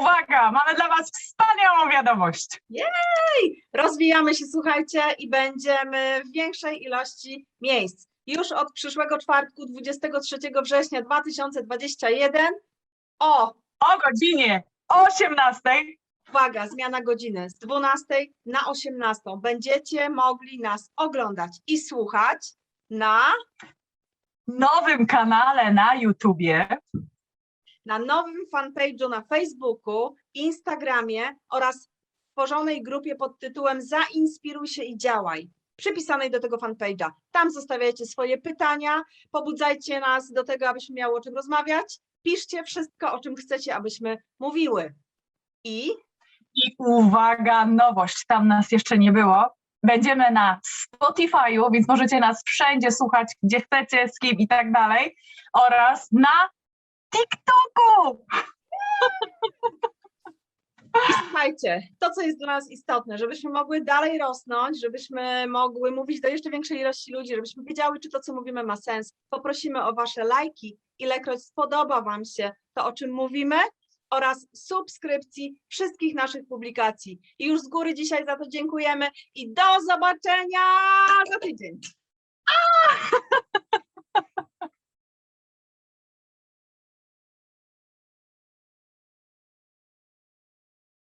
uwaga, mamy dla Was wspaniałą wiadomość. Rozwijamy się, słuchajcie, i będziemy w większej ilości miejsc. Już od przyszłego czwartku, 23 września 2021, o, O godzinie 18 uwaga, zmiana godziny z 12 na 18. Będziecie mogli nas oglądać i słuchać na, nowym kanale na YouTubie. Na nowym fanpage'u na Facebooku, Instagramie oraz tworzonej grupie pod tytułem Zainspiruj się i działaj. Przypisanej do tego fanpage'a. Tam zostawiajcie swoje pytania, pobudzajcie nas do tego, abyśmy miały o czym rozmawiać. Piszcie wszystko, o czym chcecie, abyśmy mówiły. I I uwaga, nowość, tam nas jeszcze nie było. Będziemy na Spotify'u, więc możecie nas wszędzie słuchać, gdzie chcecie, z kim i tak dalej. Oraz na TikToku. I słuchajcie, to co jest dla nas istotne, żebyśmy mogły dalej rosnąć, żebyśmy mogły mówić do jeszcze większej ilości ludzi, żebyśmy wiedziały, czy to, co mówimy, ma sens. Poprosimy o Wasze lajki, ilekroć spodoba Wam się to, o czym mówimy, oraz subskrypcji wszystkich naszych publikacji. I już z góry dzisiaj za to dziękujemy i do zobaczenia za tydzień.